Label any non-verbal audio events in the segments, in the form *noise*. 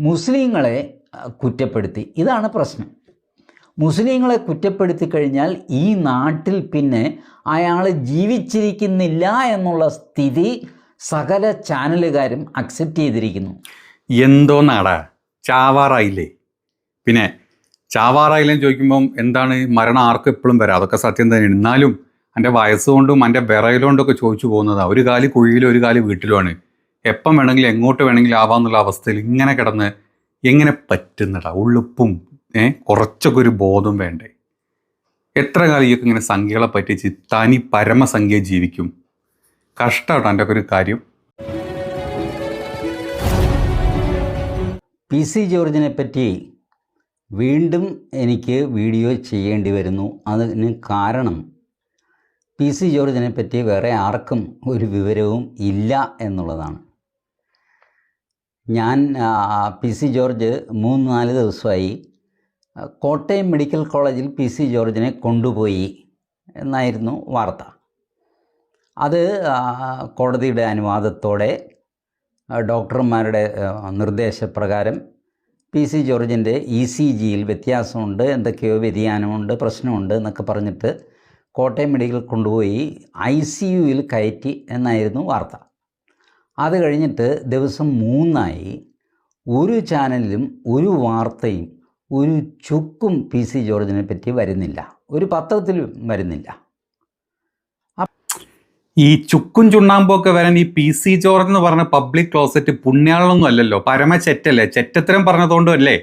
മുസ്ലിങ്ങളെ കുറ്റപ്പെടുത്തി. ഇതാണ് പ്രശ്നം. മുസ്ലിങ്ങളെ കുറ്റപ്പെടുത്തി കഴിഞ്ഞാൽ ഈ നാട്ടിൽ പിന്നെ അയാൾ ജീവിച്ചിരിക്കുന്നില്ല എന്നുള്ള സ്ഥിതി സകല ചാനലുകാരും അക്സെപ്റ്റ് ചെയ്തിരിക്കുന്നു. എന്തോ നാടാ? ചാവാറായില്ലേ? പിന്നെ ചാവാറായില്ലെന്ന് ചോദിക്കുമ്പം എന്താണ്? മരണം ആർക്കും എപ്പോഴും വരാം. അതൊക്കെ സത്യം തന്നെയാണ്. എന്നാലും എന്റെ വയസ്സുകൊണ്ടും എന്റെ വിറയലുകൊണ്ടും ഒക്കെ ചോദിച്ചു പോകുന്നതാണ് ഒരു കാലി കുഴിയിലും ഒരു കാലി വീട്ടിലുമാണ് എപ്പം വേണമെങ്കിലും എങ്ങോട്ട് വേണമെങ്കിലും ആവാമെന്നുള്ള അവസ്ഥയിൽ ഇങ്ങനെ കിടന്ന് എങ്ങനെ പറ്റുന്നടാ? ഉള്ളുപ്പും കുറച്ചൊക്കെ ഒരു ബോധം വേണ്ടേ? എത്ര കാലം ഇയൊക്കെ ഇങ്ങനെ സംഖ്യകളെ പറ്റിച്ച് തനി പരമസംഖ്യ ജീവിക്കും? കഷ്ടമാട്ടോ എന്റെ ഒക്കെ ഒരു കാര്യം. പി സി ജോർജിനെ പറ്റി വീണ്ടും എനിക്ക് വീഡിയോ ചെയ്യേണ്ടി വരുന്നു. അതിന് കാരണം പി സി ജോർജിനെ പറ്റി വേറെ ആർക്കും ഒരു വിവരവും ഇല്ല എന്നുള്ളതാണ്. ഞാൻ പി സി ജോർജ് മൂന്ന് നാല് ദിവസമായി കോട്ടയം മെഡിക്കൽ കോളേജിൽ പി സി ജോർജിനെ കൊണ്ടുപോയി എന്നായിരുന്നു വാർത്ത. അത് കോടതിയുടെ അനുവാദത്തോടെ ഡോക്ടർമാരുടെ നിർദ്ദേശപ്രകാരം പി സി ജോർജിന്റെ ഇ സി ജിയിൽ വ്യത്യാസമുണ്ട് എന്തൊക്കെയോ വ്യതിയാനമുണ്ട് പ്രശ്നമുണ്ട് എന്നൊക്കെ പറഞ്ഞിട്ട് കോട്ടയം മെഡിക്കൽ കൊണ്ടുപോയി ഐ സി യുയിൽ കയറ്റി എന്നായിരുന്നു വാർത്ത. അത് കഴിഞ്ഞിട്ട് ദിവസം മൂന്നായി ഒരു ചാനലിലും ഒരു വാർത്തയും ഒരു ചുക്കും പി സി ജോർജിനെ പറ്റി വരുന്നില്ല. ഒരു പത്രത്തിലും വരുന്നില്ല. ഈ ചുക്കും ചുണ്ണാമ്പൊക്കെ വരാൻ ഈ പി സി ജോർജ് എന്ന് പറഞ്ഞ പബ്ലിക് ക്ലോസറ്റ് പുണ്യാളൊന്നും അല്ലല്ലോ. പരമ ചെറ്റല്ലേ ചെറ്റത്തരം പറഞ്ഞതുകൊണ്ടും അല്ലേ?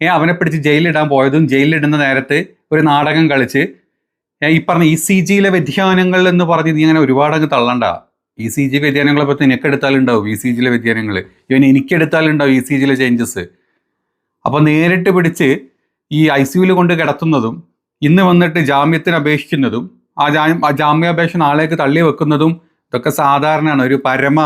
ഏ അവനെ പിടിച്ച് ജയിലിടാൻ പോയതും ജയിലിടുന്ന നേരത്ത് ഒരു നാടകം കളിച്ച് ഈ പറഞ്ഞ ഇ സി ജിയിലെ വ്യതിയാനങ്ങൾ എന്ന് പറഞ്ഞ് നീ അങ്ങനെ ഒരുപാട് അങ്ങ് തള്ളണ്ട? ഇ സി ജി വ്യതിയാനങ്ങളെ പറ്റി നിനക്ക് എടുത്താലുണ്ടാവും ഇ സി ജിയിലെ വ്യതിയാനങ്ങൾ ഇവൻ എനിക്ക് എടുത്താലുണ്ടാവും ഇ സി ജിയിലെ ചേഞ്ചസ് അപ്പോൾ നേരിട്ട് പിടിച്ച് ഈ ഐ സിയുവിൽ കൊണ്ട് കിടത്തുന്നതും ഇന്ന് വന്നിട്ട് ജാമ്യത്തിന് അപേക്ഷിക്കുന്നതും ആ ജാ ആ ജാമ്യാപേക്ഷ നാളേക്ക് തള്ളി വെക്കുന്നതും ഇതൊക്കെ സാധാരണയാണ്. ഒരു പരമ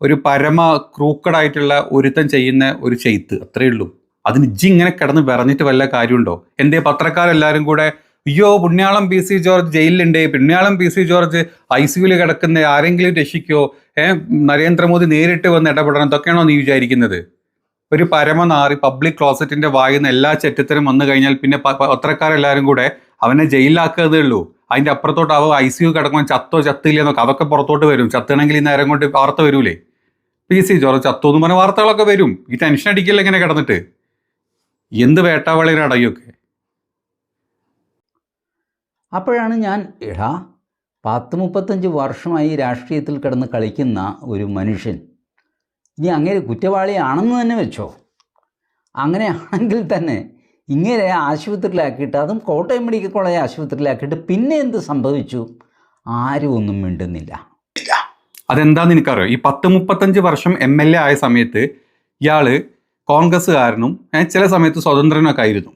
ഒരു പരമ ക്രൂക്കഡായിട്ടുള്ള ഒരുത്തം ചെയ്യുന്ന ഒരു ചെയ്ത്ത്. അത്രയേ ഉള്ളൂ. അതിന് ഇജ്ജി ഇങ്ങനെ കിടന്ന് വിറഞ്ഞിട്ട് വല്ല കാര്യമുണ്ടോ? എന്റെ പത്രക്കാരെല്ലാവരും കൂടെ അയ്യോ പുണ്യാളം പി സി ജോർജ് ജയിലിലുണ്ട്. പുണ്യാളം പി സി ജോർജ് ഐ സിയുവിൽ കിടക്കുന്ന ആരെങ്കിലും രക്ഷിക്കോ? ഏഹ് നരേന്ദ്രമോദി നേരിട്ട് വന്ന് ഇടപെടണം. ഇതൊക്കെയാണോ നീ വിചാരിക്കുന്നത്? ഒരു പരമനാറി പബ്ലിക് ക്ലോസറ്റിന്റെ വായുന്ന എല്ലാ ചെറ്റത്തരം വന്നു കഴിഞ്ഞാൽ പിന്നെ പത്രക്കാരെല്ലാവരും കൂടെ അവനെ ജയിലിലാക്കുന്നതേ ഉള്ളൂ. അതിന്റെ അപ്പുറത്തോട്ട് അവ ഐ സി യു കിടക്കുമ്പോൾ ചത്തോ ചത്തില്ല എന്നൊക്കെ അതൊക്കെ പുറത്തോട്ട് വരും. ചത്തണമെങ്കിൽ ഈ നേരം കൊണ്ട് വാർത്ത വരൂലേ? പി സി ജോർജ് ചത്തോ എന്ന് പറഞ്ഞ വാർത്തകളൊക്കെ വരും. ഈ ടെൻഷൻ അടിക്കില്ല ഇങ്ങനെ കിടന്നിട്ട്. എന്ത് വേട്ടാവളിയുടെ അടയൊക്കെ? അപ്പോഴാണ് ഞാൻ എടാ പത്ത് മുപ്പത്തഞ്ച് വർഷമായി രാഷ്ട്രീയത്തിൽ കിടന്ന് കളിക്കുന്ന ഒരു മനുഷ്യൻ. ഇനി അങ്ങനെ കുറ്റവാളിയാണെന്ന് തന്നെ വെച്ചോ? അങ്ങനെയാണെങ്കിൽ തന്നെ ഇങ്ങനെ ആശുപത്രിയിലാക്കിയിട്ട് അതും കോട്ടയം മെഡിക്കൽ കോളേജ് ആശുപത്രിയിലാക്കിയിട്ട് പിന്നെ എന്ത് സംഭവിച്ചു? ആരും ഒന്നും മിണ്ടുന്നില്ല. അതെന്താന്ന് എനിക്കറിയാം ഈ പത്ത് മുപ്പത്തഞ്ച് വർഷം എം എൽ എ ആയ സമയത്ത് ഇയാൾ കോൺഗ്രസ്സുകാരനും ചില സമയത്ത് സ്വതന്ത്രനൊക്കെ ആയിരുന്നു.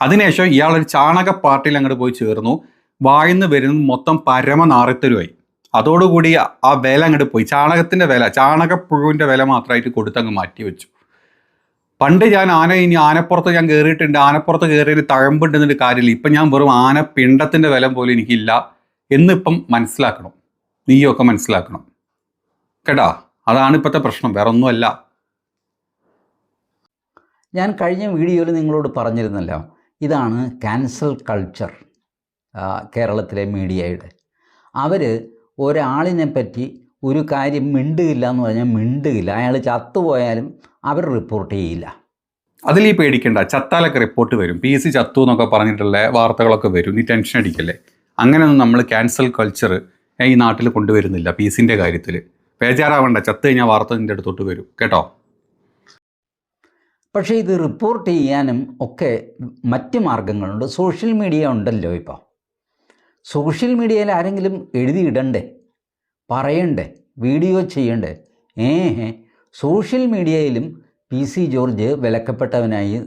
അതിനുശേഷം ഇയാൾ ഒരു ചാണക പാർട്ടിയിൽ അങ്ങോട്ട് പോയി ചേർന്നു. വായിന്ന് വരുന്നത് മൊത്തം പരമ നാറിത്തരുമായി അതോടുകൂടി ആ വില അങ്ങോട്ട് പോയി. ചാണകത്തിന്റെ വില ചാണകപ്പുഴുവിന്റെ വില മാത്രമായിട്ട് കൊടുത്തങ്ങ് മാറ്റി വെച്ചു പണ്ട് ഞാൻ ആന ഇനി ആനപ്പുറത്ത് ഞാൻ കയറിയിട്ടുണ്ട്. ആനപ്പുറത്ത് കയറിയതിന് തഴമ്പുണ്ടെന്നൊരു കാര്യമില്ല. ഇപ്പം ഞാൻ വെറും ആന പിണ്ടത്തിന്റെ വില പോലും എനിക്കില്ല. എന്നിപ്പം മനസ്സിലാക്കണം. നീയൊക്കെ മനസ്സിലാക്കണം. കേട്ടാ? അതാണ് ഇപ്പോഴത്തെ പ്രശ്നം. വേറെ ഒന്നുമല്ല ഞാൻ കഴിഞ്ഞ വീഡിയോയിൽ നിങ്ങളോട് പറഞ്ഞിരുന്നല്ലോ ഇതാണ് ക്യാൻസൽ കൾച്ചർ കേരളത്തിലെ മീഡിയയുടെ. അവർ ഒരാളിനെ പറ്റി ഒരു കാര്യം മിണ്ടുകില്ല എന്ന് പറഞ്ഞാൽ മിണ്ടുകില്ല അയാൾ ചത്തുപോയാലും അവർ റിപ്പോർട്ട് ചെയ്യില്ല. അതിൽ ഈ പേടിക്കണ്ട. ചത്താലൊക്കെ റിപ്പോർട്ട് വരും. പി സി ചത്തു എന്നൊക്കെ പറഞ്ഞിട്ടുള്ള വാർത്തകളൊക്കെ വരും. നീ ടെൻഷൻ അടിക്കല്ലേ. അങ്ങനെയൊന്നും നമ്മൾ ക്യാൻസൽ കൾച്ചർ ഈ നാട്ടിൽ കൊണ്ടുവരുന്നില്ല പി സിന്റെ കാര്യത്തിൽ ബേജാറാവണ്ട ചത്ത് കഴിഞ്ഞാൽ വാർത്ത നിന്റെ അടുത്തോട്ട് വരും. കേട്ടോ? പക്ഷേ ഇത് റിപ്പോർട്ട് ചെയ്യാനും ഒക്കെ മറ്റ് മാർഗങ്ങളുണ്ട്. സോഷ്യൽ മീഡിയ ഉണ്ടല്ലോ ഇപ്പോൾ സോഷ്യൽ മീഡിയയിൽ ആരെങ്കിലും എഴുതിയിടണ്ടേ? പറയണ്ടേ? വീഡിയോ ചെയ്യണ്ടേ? ഏഹ് സോഷ്യൽ മീഡിയയിലും പി സി ജോർജ് വിലക്കപ്പെട്ടവനായി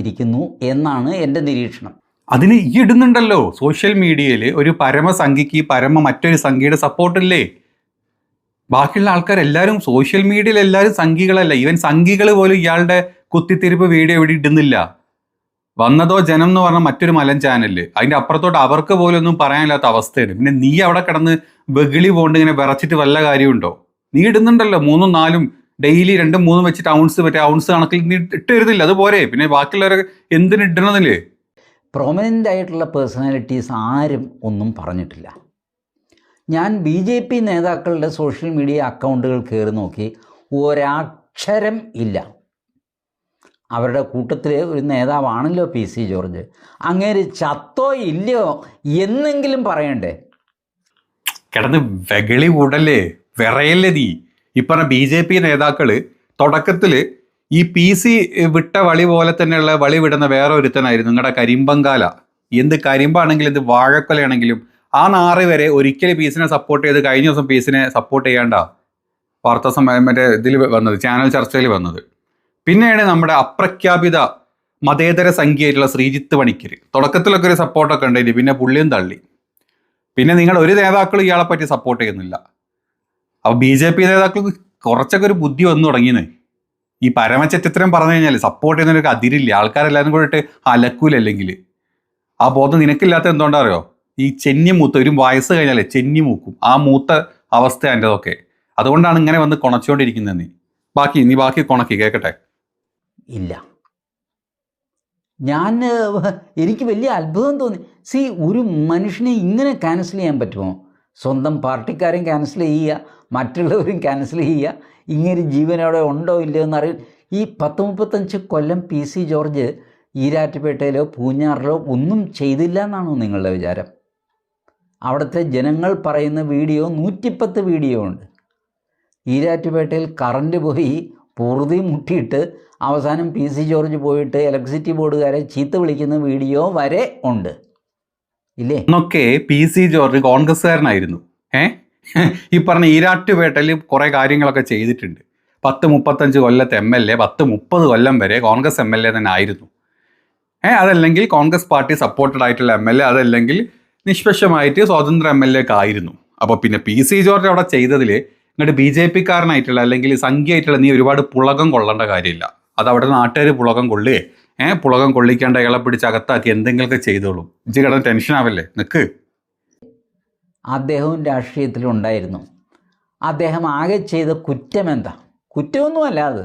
ഇരിക്കുന്നു എന്നാണ് എന്റെ നിരീക്ഷണം. അതിന് ഈ ഇടുന്നുണ്ടല്ലോ. സോഷ്യൽ മീഡിയയിൽ ഒരു പരമസംഖ്യക്ക് പരമ മറ്റൊരു സംഖ്യയുടെ സപ്പോർട്ടില്ലേ ബാക്കിയുള്ള ആൾക്കാർ എല്ലാവരും സോഷ്യൽ മീഡിയയിൽ എല്ലാവരും സംഘികളല്ല. ഈവൻ സംഘികൾ പോലും ഇയാളുടെ കുത്തിത്തിരിപ്പ് വീഡിയോ എവിടെ ഇടുന്നില്ല. വന്നതോ ജനം എന്ന് പറഞ്ഞ മറ്റൊരു മലൻ ചാനലിൽ അതിന്റെ അപ്പുറത്തോട്ട് അവർക്ക് പോലും ഒന്നും പറയാനില്ലാത്ത അവസ്ഥയാണ്. പിന്നെ നീ അവിടെ കിടന്ന് വെകിളി പോണ്ട് ഇങ്ങനെ വിറച്ചിട്ട് വല്ല കാര്യമുണ്ടോ? നീ ഇടുന്നുണ്ടല്ലോ. മൂന്നും നാലും ഡെയിലി രണ്ടും മൂന്നും വെച്ചിട്ട് ഔൺസ് മറ്റേ ഔൺസ് കണക്കിൽ നീ ഇട്ടരുതില്ല അത് അതുപോലെ പിന്നെ ബാക്കിയുള്ളവരെ എന്തിനിടണമെന്നില്ലേ പ്രൊമനന്റ് ആയിട്ടുള്ള പേഴ്സണാലിറ്റീസ് ആരും ഒന്നും പറഞ്ഞിട്ടില്ല. ഞാൻ ബി ജെ പി നേതാക്കളുടെ സോഷ്യൽ മീഡിയ അക്കൗണ്ടുകൾ കയറി നോക്കി ഒരക്ഷരം ഇല്ല. അവരുടെ കൂട്ടത്തിൽ ഒരു നേതാവാണല്ലോ പി സി ജോർജ്. അങ്ങേര് ചത്തോ ഇല്ലയോ എന്നെങ്കിലും പറയണ്ടേ? കിടന്ന് വെകളി ഉടലേ വിറയല്ലേ നീ? ഇപ്പറ ബി ജെ പി നേതാക്കൾ തുടക്കത്തിൽ ഈ പി സി വിട്ട വളി പോലെ തന്നെയുള്ള വളി വിടുന്ന വേറെ ഒരുത്തനായിരുന്നു നിങ്ങളുടെ കരിമ്പങ്കാല. എന്ത് കരിമ്പാണെങ്കിലും എന്ത് വാഴക്കൊലയാണെങ്കിലും ആ നാറ് വരെ ഒരിക്കലും പീസിനെ സപ്പോർട്ട് ചെയ്ത് കഴിഞ്ഞ ദിവസം പീസിനെ സപ്പോർട്ട് ചെയ്യേണ്ട. വാർത്താ സമ്മേളനം മറ്റേ ഇതിൽ വന്നത് ചാനൽ ചർച്ചയിൽ വന്നത്. പിന്നെയാണ് നമ്മുടെ അപ്രഖ്യാപിത മതേതര സംഖ്യയായിട്ടുള്ള ശ്രീജിത്ത് പണിക്കർ തുടക്കത്തിലൊക്കെ ഒരു സപ്പോർട്ടൊക്കെ ഉണ്ടായിരുന്നു പിന്നെ പുള്ളിയും തള്ളി. പിന്നെ നിങ്ങൾ ഒരു നേതാക്കളും ഇയാളെ പറ്റി സപ്പോർട്ട് ചെയ്യുന്നില്ല. അപ്പോൾ ബി ജെ പി നേതാക്കൾക്ക് കുറച്ചൊക്കെ ഒരു ബുദ്ധി വന്നു തുടങ്ങിയെന്നേ ഈ പരമചരിത്രം പറഞ്ഞു കഴിഞ്ഞാൽ സപ്പോർട്ട് ചെയ്യുന്നതിനൊക്കെ അതിരില്ല? ആൾക്കാരെല്ലാവരും കൂടിയിട്ട് ഇട്ട് അലക്കൂലല്ലെങ്കിൽ ആ ബോധം നിനക്കില്ലാത്ത എന്തുകൊണ്ടാ അറിയോ? ഈ ചെന്നി മൂത്ത ഒരു വയസ്സ് കഴിഞ്ഞാലേ ചെന്നി മൂക്കും ആ മൂത്ത അവസ്ഥ എന്റെതൊക്കെ അതുകൊണ്ടാണ് ഇങ്ങനെ വന്ന് കുണച്ചുകൊണ്ടിരിക്കുന്നത് നീ. ബാക്കി നീ ബാക്കി കുണക്കി കേൾക്കട്ടെ ഇല്ല. ഞാൻ എനിക്ക് വലിയ അത്ഭുതം തോന്നി. സി ഒരു മനുഷ്യനെ ഇങ്ങനെ ക്യാൻസൽ ചെയ്യാൻ പറ്റുമോ? സ്വന്തം പാർട്ടിക്കാരെയും ക്യാൻസൽ ചെയ്യുക മറ്റുള്ളവരും ക്യാൻസൽ ചെയ്യുക ഇങ്ങനെ ജീവനോടെ ഉണ്ടോ ഇല്ലയോ എന്നറിയ ഈ പത്ത് മുപ്പത്തഞ്ച് കൊല്ലം പി സി ജോർജ് ഈരാറ്റുപേട്ടയിലോ പൂഞ്ഞാറിലോ ഒന്നും ചെയ്തില്ല എന്നാണോ നിങ്ങളുടെ വിചാരം? അവിടുത്തെ ജനങ്ങൾ പറയുന്ന വീഡിയോ നൂറ്റിപ്പത്ത് വീഡിയോ ഉണ്ട്. ഈരാറ്റുപേട്ടയിൽ കറണ്ട് പോയി പൊറുതി മുട്ടിയിട്ട് അവസാനം പി സി ജോർജ് പോയിട്ട് ഇലക്ട്രിസിറ്റി ബോർഡുകാരെ ചീത്ത വിളിക്കുന്ന വീഡിയോ വരെ ഉണ്ട്. ഇല്ലേ? എന്നൊക്കെ പി സി ജോർജ് കോൺഗ്രസ്സുകാരനായിരുന്നു. ഏ? ഈ പറഞ്ഞ ഈരാട്ടുപേട്ടയിൽ കുറേ കാര്യങ്ങളൊക്കെ ചെയ്തിട്ടുണ്ട്. പത്ത് മുപ്പത്തഞ്ച് കൊല്ലത്തെ എം എൽ എ പത്ത് മുപ്പത് കൊല്ലം വരെ കോൺഗ്രസ് എം എൽ എ തന്നെ ആയിരുന്നു. ഏ അതല്ലെങ്കിൽ കോൺഗ്രസ് പാർട്ടി സപ്പോർട്ടഡ് ആയിട്ടുള്ള എം എൽ എ അതല്ലെങ്കിൽ നിഷ്പക്ഷമായിട്ട് സ്വതന്ത്ര എം എൽ എ ഒക്കെ ആയിരുന്നു അപ്പോൾ പിന്നെ പി സി ജോർജ് അവിടെ ചെയ്തതിൽ ഇങ്ങോട്ട് ബി ജെ പിക്കാരനായിട്ടുള്ള അല്ലെങ്കിൽ സംഖ്യയായിട്ടുള്ള നീ ഒരുപാട് പുളകം കൊള്ളേണ്ട കാര്യമില്ല. അത് അവിടെ നാട്ടുകാർ പുളകം കൊള്ളുകയെ. ഏഹ് പുളകം കൊള്ളിക്കേണ്ട ഇള പിടിച്ച് അകത്താക്കി എന്തെങ്കിലുമൊക്കെ ചെയ്തോളും. ഇജ്ജ് കിടന്ന് ടെൻഷൻ ആവല്ലേ? നിക്ക്. അദ്ദേഹവും രാഷ്ട്രീയത്തിലുണ്ടായിരുന്നു. അദ്ദേഹം ആകെ ചെയ്ത കുറ്റം എന്താ? കുറ്റമൊന്നുമല്ല അത്.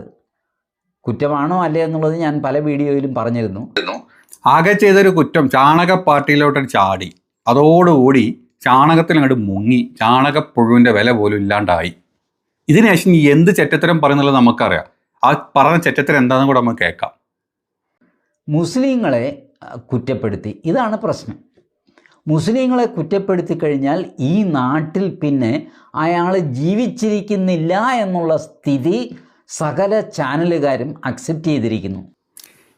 കുറ്റമാണോ അല്ലേ എന്നുള്ളത് ഞാൻ പല വീഡിയോയിലും പറഞ്ഞിരുന്നു. ആകെ ചെയ്തൊരു കുറ്റം ചാണക പാർട്ടിയിലോട്ട് ചാടി. അതോടുകൂടി ചാണകത്തിൽ അങ്ങോട്ട് മുങ്ങി ചാണകപ്പുഴുവിന്റെ വില പോലും ഇല്ലാണ്ടായി. ഇതിനുശേഷം എന്ത് ചെറ്റത്തരം പറയുന്നുള്ളത് നമുക്കറിയാം. ആ പറഞ്ഞ ചെറ്റത്തരം എന്താണെന്ന് കൂടെ നമുക്ക് കേൾക്കാം. മുസ്ലിങ്ങളെ കുറ്റപ്പെടുത്തി. ഇതാണ് പ്രശ്നം. മുസ്ലിങ്ങളെ കുറ്റപ്പെടുത്തി കഴിഞ്ഞാൽ ഈ നാട്ടിൽ പിന്നെ അയാൾ ജീവിച്ചിരിക്കുന്നില്ല എന്നുള്ള സ്ഥിതി സകല ചാനലുകാരും അക്സെപ്റ്റ് ചെയ്തിരിക്കുന്നു.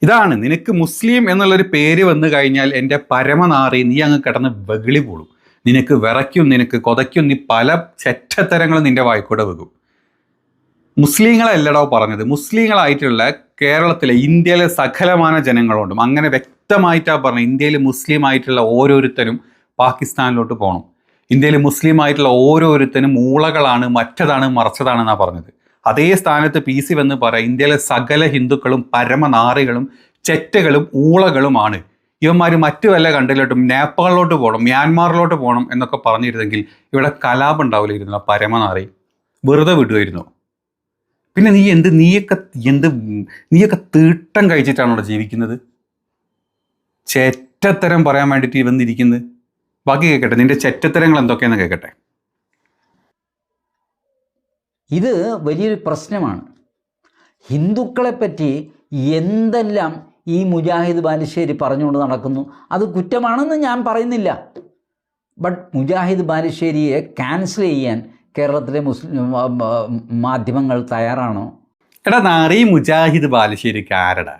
ഇതാണ് നിനക്ക് മുസ്ലിം എന്നുള്ളൊരു പേര് വന്നു കഴിഞ്ഞാൽ എന്റെ പരമനാറി നീ അങ്ങ് കിടന്ന് വെകിളി പോളും നിനക്ക് വിറയ്ക്കും നിനക്ക് കൊതയ്ക്കും നീ പല ചെറ്റത്തരങ്ങളും നിന്റെ വായിക്കൂടെ വെക്കും മുസ്ലിങ്ങളല്ലടോ പറഞ്ഞത്. മുസ്ലിങ്ങളായിട്ടുള്ള കേരളത്തിലെ ഇന്ത്യയിലെ സകലമാന ജനങ്ങളുണ്ടും. അങ്ങനെ വ്യക്തമായിട്ടാണ് പറഞ്ഞത്. ഇന്ത്യയിൽ മുസ്ലിം ആയിട്ടുള്ള ഓരോരുത്തരും പാകിസ്ഥാനിലോട്ട് പോകണം ഇന്ത്യയിൽ മുസ്ലിം ആയിട്ടുള്ള ഓരോരുത്തരും മൂളകളാണ് മറ്റതാണ് മറച്ചതാണെന്നാണ് പറഞ്ഞത്. അതേ സ്ഥാനത്ത് പി സി വന്ന് പറയാം ഇന്ത്യയിലെ സകല ഹിന്ദുക്കളും പരമനാറികളും ചെറ്റകളും ഊളകളുമാണ്. ഇവന്മാർ മറ്റു വല്ല കണ്ടിലോട്ടും നേപ്പാളിലോട്ട് പോകണം മ്യാൻമാറിലോട്ട് പോകണം എന്നൊക്കെ പറഞ്ഞിരുന്നെങ്കിൽ ഇവിടെ കലാപം ഉണ്ടാവില്ലായിരുന്നു പരമനാറി. വെറുതെ വിടുമായിരുന്നു പിന്നെ നീ എന്ത് നീയൊക്കെ എന്ത് നീയൊക്കെ തീട്ടം കഴിച്ചിട്ടാണോ ജീവിക്കുന്നത്? ചെറ്റത്തരം പറയാൻ വേണ്ടിയിട്ട് ഇവന്നിരിക്കുന്നത് ബാക്കി കേൾക്കട്ടെ നിന്റെ ചെറ്റത്തരങ്ങൾ എന്തൊക്കെയാണെന്ന് കേൾക്കട്ടെ ഇത് വലിയൊരു പ്രശ്നമാണ്. ഹിന്ദുക്കളെ പറ്റി എന്തെല്ലാം ഈ മുജാഹിദ് ബാലുശ്ശേരി പറഞ്ഞുകൊണ്ട് നടക്കുന്നു? അത് കുറ്റമാണെന്ന് ഞാൻ പറയുന്നില്ല. ബട്ട് മുജാഹിദ് ബാലുശ്ശേരിയെ ക്യാൻസൽ ചെയ്യാൻ കേരളത്തിലെ മുസ്ലിം മാധ്യമങ്ങൾ തയ്യാറാണോ? എടാ നാറി മുജാഹിദ് ബാലുശ്ശേരിക്ക് ആരടാ?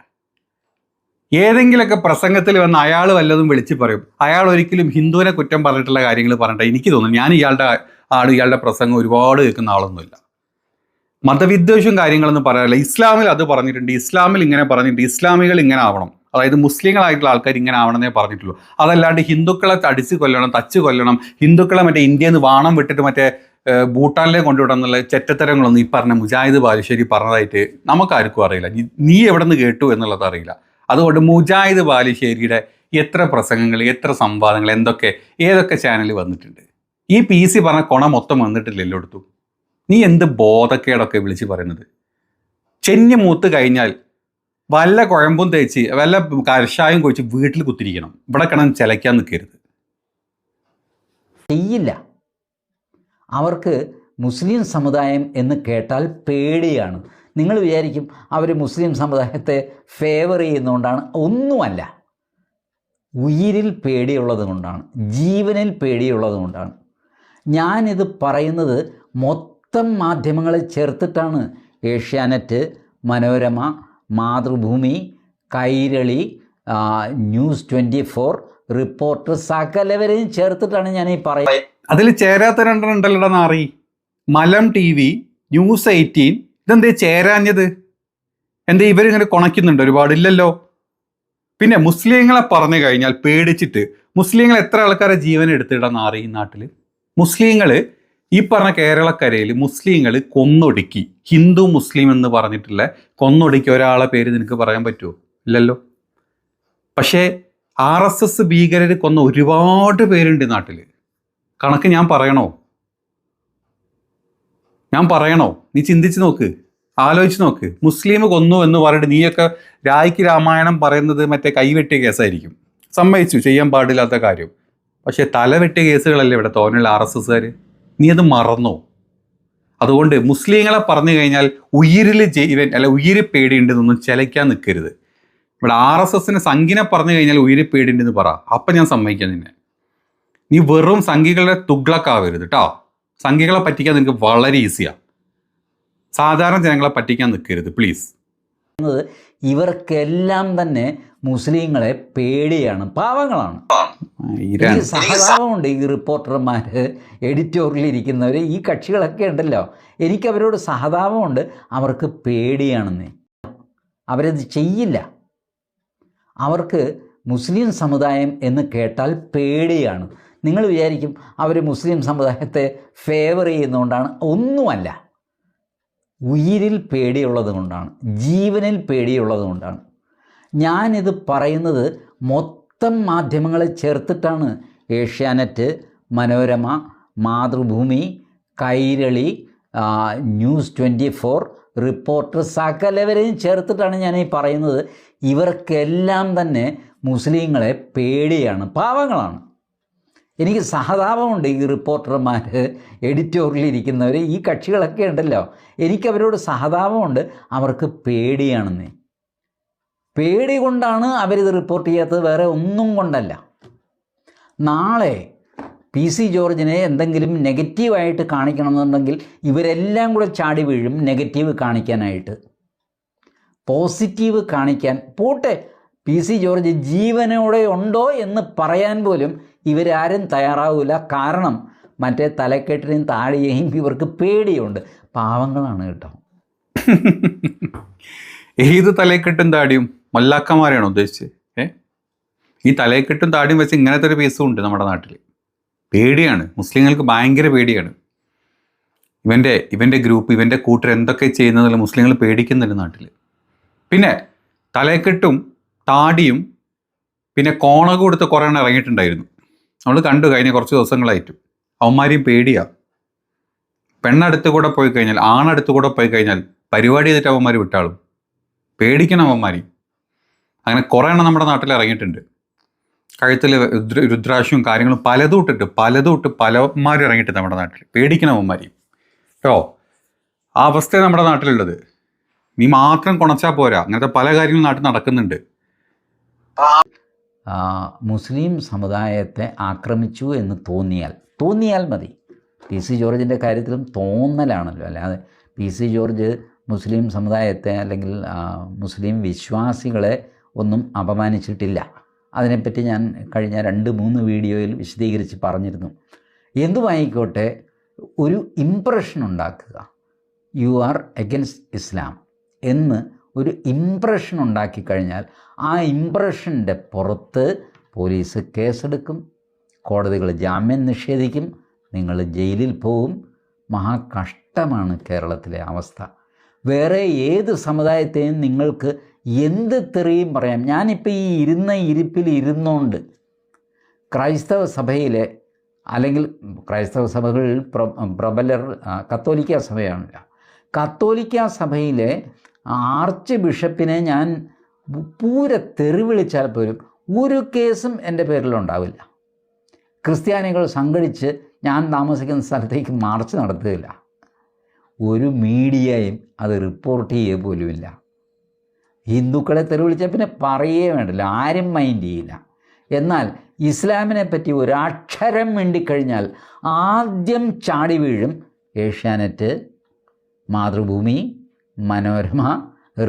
ഏതെങ്കിലുമൊക്കെ പ്രസംഗത്തിൽ വന്ന് അയാൾ വല്ലതും വിളിച്ച് പറയും. അയാൾ ഒരിക്കലും ഹിന്ദുവിനെ കുറ്റം പറഞ്ഞിട്ടുള്ള കാര്യങ്ങൾ പറഞ്ഞിട്ട് എനിക്ക് തോന്നുന്നു ഞാൻ ഇയാളുടെ ആൾ ഇയാളുടെ പ്രസംഗം ഒരുപാട് കേൾക്കുന്ന ആളൊന്നുമില്ല. മതവിദ്വേഷവും കാര്യങ്ങളൊന്നും പറയാറില്ല. ഇസ്ലാമിൽ അത് പറഞ്ഞിട്ടുണ്ട്. ഇസ്ലാമിൽ ഇങ്ങനെ പറഞ്ഞിട്ടുണ്ട്. ഇസ്ലാമികൾ ഇങ്ങനെ ആവണം. അതായത് മുസ്ലിങ്ങളായിട്ടുള്ള ആൾക്കാർ ഇങ്ങനെ ആവണമെന്നേ പറഞ്ഞിട്ടുള്ളൂ. അതല്ലാണ്ട് ഹിന്ദുക്കളെ തടിച്ച് കൊല്ലണം തച്ച് കൊല്ലണം ഹിന്ദുക്കളെ മറ്റേ ഇന്ത്യയിൽ നിന്ന് വാണം വിട്ടിട്ട് മറ്റേ ഭൂട്ടാനിലേക്ക് കൊണ്ടുവിടണം എന്നുള്ള ചെറ്റത്തരങ്ങളൊന്നും ഈ പറഞ്ഞ മുജാഹിദ് ബാലുശ്ശേരി പറഞ്ഞതായിട്ട് നമുക്കാർക്കും അറിയില്ല. നീ എവിടെ നിന്ന് കേട്ടു എന്നുള്ളത് അറിയില്ല. അതുകൊണ്ട് മുജാഹിദ് ബാലുശ്ശേരിയുടെ എത്ര പ്രസംഗങ്ങൾ എത്ര സംവാദങ്ങൾ എന്തൊക്കെ ഏതൊക്കെ ചാനൽ വന്നിട്ടുണ്ട്. ഈ പി സി പറഞ്ഞ കൊണ മൊത്തം വന്നിട്ടില്ല എല്ലായിടത്തും നീ എന്ത് ബോധക്കേടൊക്കെ വിളിച്ച് പറയുന്നത്? ചെന്നി മൂത്ത് കഴിഞ്ഞാൽ വല്ല കുഴമ്പും തേച്ച് വല്ല കഷായം കുഴിച്ച് വീട്ടിൽ കുത്തിരിക്കണം. ഇവിടെ കിടന്ന് ചിലയ്ക്കാൻ നിൽക്കരുത്. ചെയ്യില്ല. അവർക്ക് മുസ്ലിം സമുദായം എന്ന് കേട്ടാൽ പേടിയാണ്. നിങ്ങൾ വിചാരിക്കും അവർ മുസ്ലിം സമുദായത്തെ ഫേവർ ചെയ്യുന്നതുകൊണ്ടാണ് ഒന്നുമല്ല. ഉയിരിൽ പേടിയുള്ളത് കൊണ്ടാണ്. ജീവനിൽ പേടിയുള്ളത് കൊണ്ടാണ്. ഞാനിത് പറയുന്നത് മൊത്തം മാധ്യമങ്ങളെ ചേർത്തിട്ടാണ് Asianet Manorama Mathrubhumi Kairali news twenty four reporter സകലവരെയും ചേർത്തിട്ടാണ് ഞാൻ ഈ പറയുന്നത്. അതിൽ ചേരാത്ത രണ്ടെണ്ണം ഉണ്ടല്ലോ നാറി. മലം ടി വി ന്യൂസ് എയ്റ്റീൻ ഇതെന്തേ ചേരാഞ്ഞത്? എന്തേ ഇവരിങ്ങനെ കുണയ്ക്കുന്നുണ്ട്? ഒരുപാട് ഇല്ലല്ലോ. പിന്നെ മുസ്ലിങ്ങളെ പറഞ്ഞു കഴിഞ്ഞാൽ പേടിച്ചിട്ട് മുസ്ലിങ്ങൾ എത്ര ആൾക്കാരെ ജീവൻ എടുത്തിടാൻ നാറി ഈ നാട്ടിൽ മുസ്ലിങ്ങൾ ഈ പറഞ്ഞ കേരളക്കരയിൽ മുസ്ലിങ്ങൾ കൊന്നൊടുക്കി ഹിന്ദു മുസ്ലിം എന്ന് പറഞ്ഞിട്ടില്ല കൊന്നൊടുക്കി ഒരാളെ പേര് നിനക്ക് പറയാൻ പറ്റുമോ ഇല്ലല്ലോ. പക്ഷേ ആർ എസ് എസ് ഭീകരർ കൊന്ന ഒരുപാട് പേരുണ്ട് നാട്ടിൽ കണക്ക് ഞാൻ പറയണോ? ഞാൻ പറയണോ? നീ ചിന്തിച്ച് നോക്ക്. ആലോചിച്ച് നോക്ക്. മുസ്ലിം കൊന്നു എന്ന് പറഞ്ഞിട്ട് നീയൊക്കെ രായ്ക്ക് രാമായണം പറയുന്നത് മറ്റേ കൈവെട്ടിയ കേസായിരിക്കും. സമ്മതിച്ചു. ചെയ്യാൻ പാടില്ലാത്ത കാര്യം. പക്ഷേ തലവെട്ടിയ കേസുകളല്ലേ ഇവിടെ തോന്നുള്ള ആർ എസ് എസ്സുകാർ നീ അത് മറന്നു? അതുകൊണ്ട് മുസ്ലിങ്ങളെ പറഞ്ഞു കഴിഞ്ഞാൽ ഉയിരിൽ ജീവൻ അല്ല ഉയിര് പേടിയുണ്ടെന്നൊന്നും ചിലയ്ക്കാൻ നിൽക്കരുത്. ഇവിടെ ആർ എസ് എസിന് സംഖ്യനെ പറഞ്ഞു കഴിഞ്ഞാൽ ഉയിര് പേടിയുണ്ടെന്ന് പറ. അപ്പം ഞാൻ സമ്മതിക്കാം നിന്നെ. നീ വെറും സംഖ്യകളുടെ തുഗ്ലക്കാവരുത് കേട്ടോ സംഖ്യകളെ പറ്റിക്കാൻ നിനക്ക് വളരെ ഈസിയാണ് സാധാരണ ജനങ്ങളെ പറ്റിക്കാൻ നിൽക്കരുത് പ്ലീസ് ഇവർക്കെല്ലാം തന്നെ മുസ്ലിങ്ങളെ പേടിയാണ് പാവങ്ങളാണ്. സഹതാപമുണ്ട് ഈ റിപ്പോർട്ടർമാർ എഡിറ്റോറിയൽ ഇരിക്കുന്നവർ ഈ കക്ഷികളൊക്കെ ഉണ്ടല്ലോ. എനിക്കവരോട് സഹതാപമുണ്ട് അവർക്ക് പേടിയാണെന്ന്. അവരത് ചെയ്യില്ല. അവർക്ക് മുസ്ലിം സമുദായം എന്ന് കേട്ടാൽ പേടിയാണ്. നിങ്ങൾ വിചാരിക്കും അവർ മുസ്ലിം സമുദായത്തെ ഫേവർ ചെയ്യുന്നതുകൊണ്ടാണ്. ഒന്നുമല്ല. ഉയിരിൽ പേടിയുള്ളത് കൊണ്ടാണ് ജീവനിൽ പേടിയുള്ളത് കൊണ്ടാണ് ഞാനിത് പറയുന്നത് മൊത്തം മാധ്യമങ്ങളെ ചേർത്തിട്ടാണ്. Asianet Manorama Mathrubhumi Kairali news twenty four reporter സകലവരെയും ചേർത്തിട്ടാണ് ഞാൻ ഈ പറയുന്നത്. ഇവർക്കെല്ലാം തന്നെ മുസ്ലിങ്ങളെ പേടിയാണ് പാവങ്ങളാണ്. എനിക്ക് സഹതാപമുണ്ട് ഈ റിപ്പോർട്ടർമാർ എഡിറ്റോറിയലിരിക്കുന്നവർ ഈ കക്ഷികളൊക്കെ ഉണ്ടല്ലോ. എനിക്കവരോട് സഹതാപമുണ്ട് അവർക്ക് പേടിയാണെന്നേ. പേടി കൊണ്ടാണ് അവരിത് റിപ്പോർട്ട് ചെയ്യാത്തത്. വേറെ ഒന്നും കൊണ്ടല്ല. നാളെ പി സി ജോർജിനെ എന്തെങ്കിലും നെഗറ്റീവായിട്ട് കാണിക്കണമെന്നുണ്ടെങ്കിൽ ഇവരെല്ലാം കൂടെ ചാടി വീഴും നെഗറ്റീവ് കാണിക്കാനായിട്ട്. പോസിറ്റീവ് കാണിക്കാൻ. പോട്ടെ പി സി ജോർജ് ജീവനോടെ ഉണ്ടോ എന്ന് പറയാൻ പോലും ഇവരാരും തയ്യാറാവില്ല കാരണം മറ്റേ തലക്കെട്ടിനെയും താഴെയും ഇവർക്ക് പേടിയുണ്ട്. പാവങ്ങളാണ് കേട്ടോ. *laughs* ഏത് തലയെക്കെട്ടും താടിയും മല്ലാക്കന്മാരെയാണോ ഉദ്ദേശിച്ചത്. ഏ? ഈ തലയെക്കെട്ടും താടിയും വെച്ച് ഇങ്ങനത്തെ ഒരു പീസും ഉണ്ട് നമ്മുടെ നാട്ടിൽ പേടിയാണ്. മുസ്ലിങ്ങൾക്ക് ഭയങ്കര പേടിയാണ്. ഇവന്റെ ഇവന്റെ ഗ്രൂപ്പ് ഇവന്റെ കൂട്ടർ എന്തൊക്കെ ചെയ്യുന്നതിൽ മുസ്ലിങ്ങൾ പേടിക്കുന്നുണ്ട് നാട്ടിൽ പിന്നെ തലയെക്കെട്ടും താടിയും പിന്നെ കോണ കൊടുത്ത് കുറേ എണ്ണം ഇറങ്ങിയിട്ടുണ്ടായിരുന്നു. നമ്മൾ കണ്ടു കഴിഞ്ഞ കുറച്ച് ദിവസങ്ങളായിട്ട്. അവന്മാരെയും പേടിയാ. പെണ്ണടുത്ത് കൂടെ പോയി കഴിഞ്ഞാൽ ആണടുത്ത് കൂടെ പോയി കഴിഞ്ഞാൽ പരിപാടി ചെയ്തിട്ട് അവന്മാർ വിട്ടാളും. പേടിക്കണം അവന്മാരി. അങ്ങനെ കുറേ എണ്ണം നമ്മുടെ നാട്ടിൽ ഇറങ്ങിയിട്ടുണ്ട്. കഴുത്തിൽ രുദ്രാശവും കാര്യങ്ങളും പലതും ഇട്ടിട്ട് പലതും ഇട്ട് പലമാരും ഇറങ്ങിയിട്ടുണ്ട് നമ്മുടെ നാട്ടിൽ പേടിക്കണം അവന്മാരി. കേട്ടോ ആ അവസ്ഥയാണ് നമ്മുടെ നാട്ടിലുള്ളത്. നീ മാത്രം കുണച്ചാൽ പോരാ. അങ്ങനത്തെ പല കാര്യങ്ങളും നാട്ടിൽ നടക്കുന്നുണ്ട്. മുസ്ലിം സമുദായത്തെ ആക്രമിച്ചു എന്ന് തോന്നിയാൽ തോന്നിയാൽ മതി. പി സി ജോർജിന്റെ കാര്യത്തിലും തോന്നലാണല്ലോ. അല്ലാതെ പി സി ജോർജ് മുസ്ലിം സമുദായത്തെ അല്ലെങ്കിൽ മുസ്ലിം വിശ്വാസികളെ ഒന്നും അപമാനിച്ചിട്ടില്ല. അതിനെപ്പറ്റി ഞാൻ കഴിഞ്ഞ രണ്ട് മൂന്ന് വീഡിയോയിൽ വിശദീകരിച്ച് പറഞ്ഞിരുന്നു. എന്തുമായിക്കോട്ടെ ഒരു ഇമ്പ്രഷൻ ഉണ്ടാക്കുക. യു ആർ എഗൻസ്റ്റ് ഇസ്ലാം എന്ന് ഒരു ഇമ്പ്രഷൻ ഉണ്ടാക്കി കഴിഞ്ഞാൽ ആ ഇംപ്രഷന്റെ പുറത്ത് പോലീസ് കേസെടുക്കും കോടതികൾ ജാമ്യം നിഷേധിക്കും നിങ്ങൾ ജയിലിൽ പോവും മഹാകഷ്ടമാണ് കേരളത്തിലെ അവസ്ഥ. വേറെ ഏത് സമുദായത്തെയും നിങ്ങൾക്ക് എന്ത് തെറിയും പറയാം. ഞാനിപ്പോൾ ഈ ഇരുന്ന ഇരിപ്പിൽ ഇരുന്നുകൊണ്ട് ക്രൈസ്തവ സഭയിലെ അല്ലെങ്കിൽ ക്രൈസ്തവ സഭകളിൽ പ്ര പ്രബലർ കത്തോലിക്ക സഭയാണല്ലോ. കത്തോലിക്ക സഭയിലെ ആർച്ച് ബിഷപ്പിനെ ഞാൻ പൂര തെറി വിളിച്ചാൽ പോലും ഒരു കേസും എന്റെ പേരിലുണ്ടാവില്ല ക്രിസ്ത്യാനികൾ സംഘടിച്ച് ഞാൻ താമസിക്കുന്ന സ്ഥലത്തേക്ക് മാർച്ച് നടത്തുകയില്ല. ഒരു മീഡിയയും അത് റിപ്പോർട്ട് ചെയ്യുക പോലുമില്ല. ഹിന്ദുക്കളെ തെറി വിളിച്ചാൽ പിന്നെ പറയേ വേണ്ടല്ലോ ആരും മൈൻഡ് ചെയ്യില്ല. എന്നാൽ ഇസ്ലാമിനെ പറ്റി ഒരക്ഷരം മിണ്ടിക്കഴിഞ്ഞാൽ ആദ്യം ചാടി വീഴും Asianet Mathrubhumi Manorama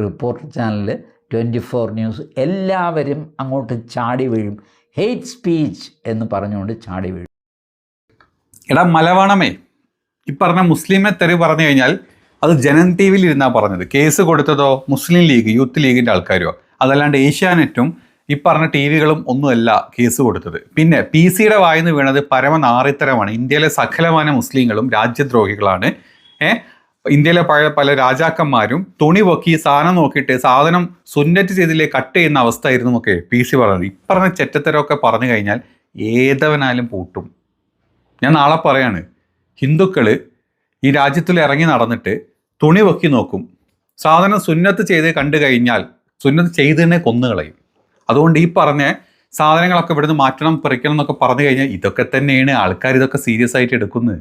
reporter channel twenty four news എല്ലാവരും അങ്ങോട്ട് ചാടി വീഴും. ഹെയ്റ്റ് സ്പീച്ച് എന്ന് പറഞ്ഞുകൊണ്ട് ചാടി വീഴും. എടാ മലവാണമേ ഈ പറഞ്ഞ മുസ്ലിമെ തെറി പറഞ്ഞു കഴിഞ്ഞാൽ അത് ജനൻ ടി വിയിൽ ഇരുന്നാ പറഞ്ഞത്. കേസ് കൊടുത്തതോ മുസ്ലിം ലീഗ് യൂത്ത് ലീഗിന്റെ ആൾക്കാരോ. അതല്ലാണ്ട് ഏഷ്യാനെറ്റും ഈ പറഞ്ഞ ടി വികളും ഒന്നുമല്ല കേസ് കൊടുത്തത്. പിന്നെ പി സിയുടെ വായിന്ന് വീണത് പരമനാറിത്തരമാണ്. ഇന്ത്യയിലെ സകലമാന മുസ്ലിങ്ങളും രാജ്യദ്രോഹികളാണ്. ഏ? ഇന്ത്യയിലെ പഴയ പല രാജാക്കന്മാരും തുണി പൊക്കി സാധനം നോക്കിയിട്ട് സാധനം സുന്നറ്റ് ചെയ്തില്ലേ കട്ട് ചെയ്യുന്ന അവസ്ഥയായിരുന്നു ഒക്കെ പി സി പറഞ്ഞത്. ഇപ്പറഞ്ഞ ചെറ്റത്തരമൊക്കെ പറഞ്ഞു കഴിഞ്ഞാൽ ഏതവനാലും പൂട്ടും. ഞാൻ നാളെ പറയാണ്. ഹിന്ദുക്കൾ ഈ രാജ്യത്തിൽ ഇറങ്ങി നടന്നിട്ട് തുണി പൊക്കി നോക്കും. സാധനം സുന്നത്ത് ചെയ്ത് കണ്ടു കഴിഞ്ഞാൽ സുന്നത്ത് ചെയ്തെ കൊന്നു കളയും. അതുകൊണ്ട് ഈ പറഞ്ഞ സാധനങ്ങളൊക്കെ ഇവിടുന്ന് മാറ്റണം പറിക്കണം എന്നൊക്കെ പറഞ്ഞു കഴിഞ്ഞാൽ ഇതൊക്കെ തന്നെയാണ് ആൾക്കാർ ഇതൊക്കെ സീരിയസ് ആയിട്ട് എടുക്കുന്നത്.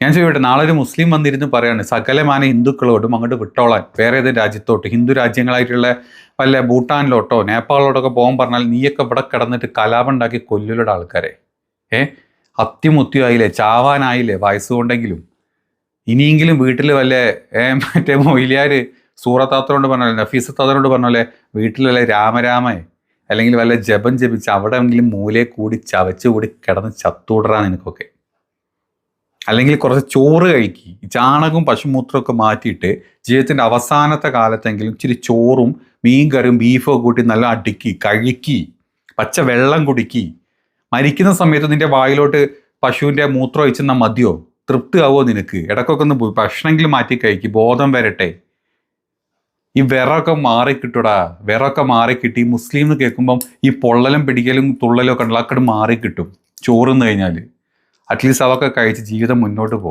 ഞാൻ ചോദിക്കട്ടെ നാളെ ഒരു മുസ്ലിം വന്നിരുന്ന് പറയാണ് സകലമാന ഹിന്ദുക്കളോടും അങ്ങോട്ട് വിട്ടോളാൻ. വേറെ ഏത് രാജ്യത്തോട്ട്? ഹിന്ദു രാജ്യങ്ങളായിട്ടുള്ള വല്ല ഭൂട്ടാനിലോട്ടോ നേപ്പാളിലോട്ടൊക്കെ പോകാൻ പറഞ്ഞാൽ നീയൊക്കെ ഇവിടെ കിടന്നിട്ട് കലാപം ഉണ്ടാക്കി കൊല്ലുള്ള ആൾക്കാരെ. ഏ? അത്യുമുത്യുമായില്ലേ ചാവാനായില്ലേ വയസ്സുകൊണ്ടെങ്കിലും. ഇനിയെങ്കിലും വീട്ടിൽ വല്ല മറ്റേ മൊയിലിയാർ സൂറത്താത്തനോട് പറഞ്ഞാലേ നഫീസത്താത്തനോട് പറഞ്ഞാലേ വീട്ടിൽ വല്ല രാമരാമേ അല്ലെങ്കിൽ വല്ല ജപം ജപിച്ച് അവിടെ എങ്കിലും മൂലയെ കൂടി ചവച്ച് കൂടി കിടന്ന് ചത്തൂടറാ നിനക്കൊക്കെ. അല്ലെങ്കിൽ കുറച്ച് ചോറ് കഴിക്കി. ചാണകവും പശുമൂത്രമൊക്കെ മാറ്റിയിട്ട് ജീവിതത്തിന്റെ അവസാനത്തെ കാലത്തെങ്കിലും ഇച്ചിരി ചോറും മീൻ കറിയും ബീഫൊക്കെ കൂട്ടി നല്ല അടുക്കി കഴുക്കി പച്ച വെള്ളം കുടിക്കി മരിക്കുന്ന സമയത്ത് നിന്റെ വായിലോട്ട് പശുവിന്റെ മൂത്രം ഒഴിച്ചെന്ന മതിയോ? തൃപ്തിയാവോ നിനക്ക്? ഇടക്കൊക്കെ ഒന്ന് ഭക്ഷണമെങ്കിലും മാറ്റി കഴിക്ക് ബോധം വരട്ടെ. ഈ വിറൊക്കെ മാറിക്കിട്ടൂടാ വിറൊക്കെ മാറിക്കിട്ടി മുസ്ലിം എന്ന് കേൾക്കുമ്പം ഈ പൊള്ളലും പിടിക്കലും തുള്ളലും ഒക്കെ ഉണ്ടല്ലോ അക്കട് മാറിക്കിട്ടും ചോറുന്ന് കഴിഞ്ഞാൽ അറ്റ്ലീസ്റ്റ് അതൊക്കെ കഴിച്ച് ജീവിതം മുന്നോട്ട് പോകും.